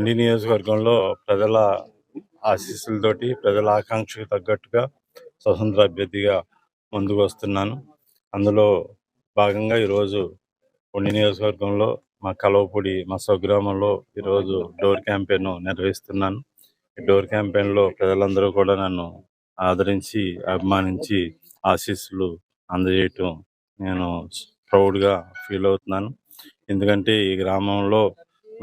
ఉండి నియోజకవర్గంలో ప్రజల ఆశీస్సులతోటి ప్రజల ఆకాంక్షకు తగ్గట్టుగా స్వతంత్ర అభ్యర్థిగా ముందుకు వస్తున్నాను. అందులో భాగంగా ఈరోజు ఉండి నియోజకవర్గంలో మా కలవపూడి మా స్వగ్రామంలో ఈరోజు డోర్ క్యాంపెయిన్ నిర్వహిస్తున్నాను. ఈ డోర్ క్యాంపెయిన్లో ప్రజలందరూ కూడా నన్ను ఆదరించి అభిమానించి ఆశీస్సులు అందజేయటం నేను ప్రౌడ్గా ఫీల్ అవుతున్నాను. ఎందుకంటే ఈ గ్రామంలో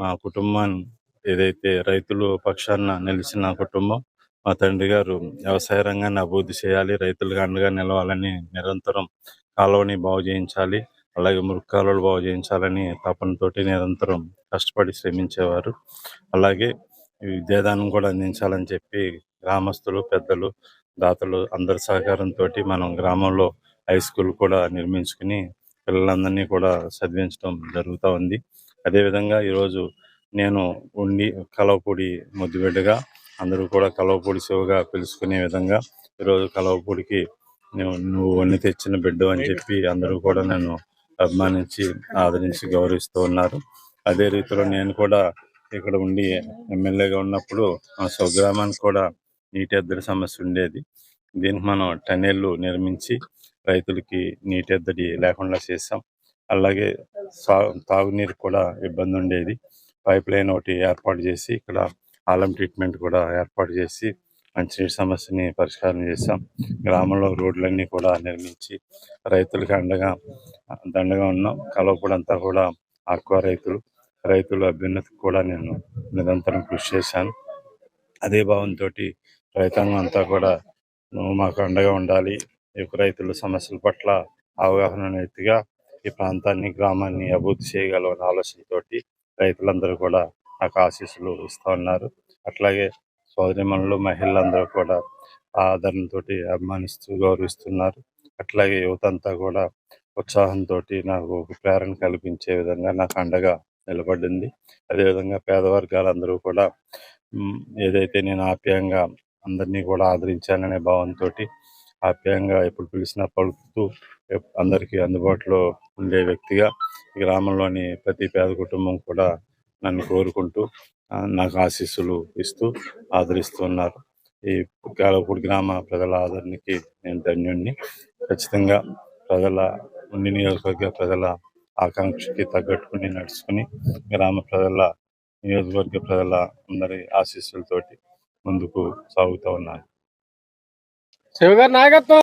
మా కుటుంబాన్ని ఏదైతే రైతులు పక్షాన నిలిచిన కుటుంబం మా తండ్రి గారు వ్యవసాయ రంగాన్ని అభివృద్ధి చేయాలి రైతులకు అండగా నిలవాలని నిరంతరం కాలువని బాగు చేయించాలి అలాగే మురుగు కాలువలు బాగు చేయించాలని తపనతోటి నిరంతరం కష్టపడి శ్రమించేవారు. అలాగే విద్యాదానం కూడా అందించాలని చెప్పి గ్రామస్తులు పెద్దలు దాతలు అందరి సహకారంతో మనం గ్రామంలో హై స్కూల్ కూడా నిర్మించుకుని పిల్లలందరినీ కూడా చదివించడం జరుగుతూ ఉంది. అదేవిధంగా ఈరోజు నేను ఉండి కలవపూడి ముద్దుబిడ్డగా అందరూ కూడా కలవపూడి శివగా పిలుచుకునే విధంగా ఈరోజు కలవపూడికి నువ్వు వండి తెచ్చిన బిడ్డ అని చెప్పి అందరూ కూడా నన్ను అభిమానించి ఆదరించి గౌరవిస్తూ ఉన్నారు. అదే రీతిలో నేను కూడా ఇక్కడ ఉండి ఎమ్మెల్యేగా ఉన్నప్పుడు మా స్వగ్రామానికి కూడా నీటి ఎద్దడి సమస్య ఉండేది. దీనికి మనం టనెళ్ళు నిర్మించి రైతులకి నీటి ఎద్దడి లేకుండా చేసాం అలాగే సా తాగునీరు కూడా ఇబ్బంది ఉండేది. పైప్ లైన్ ఒకటి ఏర్పాటు చేసి ఇక్కడ ఆలం ట్రీట్మెంట్ కూడా ఏర్పాటు చేసి మంచినీటి సమస్యని పరిష్కారం చేశాం. గ్రామంలో రోడ్లన్నీ కూడా నిర్మించి రైతులకు అండగా దండగా ఉన్నాం. కలవపూడంతా కూడా ఆక్వా రైతులు రైతుల అభ్యున్నతికి కూడా నేను నిరంతరం కృషి చేశాను. అదే భావంతో రైతాంగం అంతా కూడా మాకు అండగా ఉండాలి. ఈ యొక్క రైతుల సమస్యల పట్ల అవగాహన ఉన్న ఈ ప్రాంతాన్ని గ్రామాన్ని అభివృద్ధి చేయగలవని ఆలోచనతోటి రైతులందరూ కూడా నాకు ఆశీస్సులు ఇస్తూ ఉన్నారు. అట్లాగే సోదరిమణులు మహిళలందరూ కూడా ఆదరణతో అభిమానిస్తూ గౌరవిస్తున్నారు. అట్లాగే యువత అంతా కూడా ఉత్సాహంతో నాకు ప్రేరణ కల్పించే విధంగా నాకు అండగా నిలబడింది. అదేవిధంగా పేద వర్గాలందరూ కూడా ఏదైతే నేను ఆప్యాయంగా అందరినీ కూడా ఆదరించాననే భావంతో ఆప్యాయంగా ఎప్పుడు పిలిచినా పలుకుతూ అందరికీ అందుబాటులో ఉండే వ్యక్తిగా గ్రామంలోని ప్రతి పేద కుటుంబం కూడా నన్ను కోరుకుంటూ నాకు ఆశీస్సులు ఇస్తూ ఆదరిస్తున్నారు. ఈ కాలపూడి గ్రామ ప్రజల ఆదరణకి నేను ధన్యుణ్ణి. ఖచ్చితంగా ప్రజల ఉండి నియోజకవర్గ ప్రజల ఆకాంక్షకి తగ్గట్టుకుని నడుచుకుని గ్రామ ప్రజల నియోజకవర్గ ప్రజల అందరి ఆశీస్సులతోటి ముందుకు సాగుతూ ఉన్నాను. శివగారి నాయకత్వం!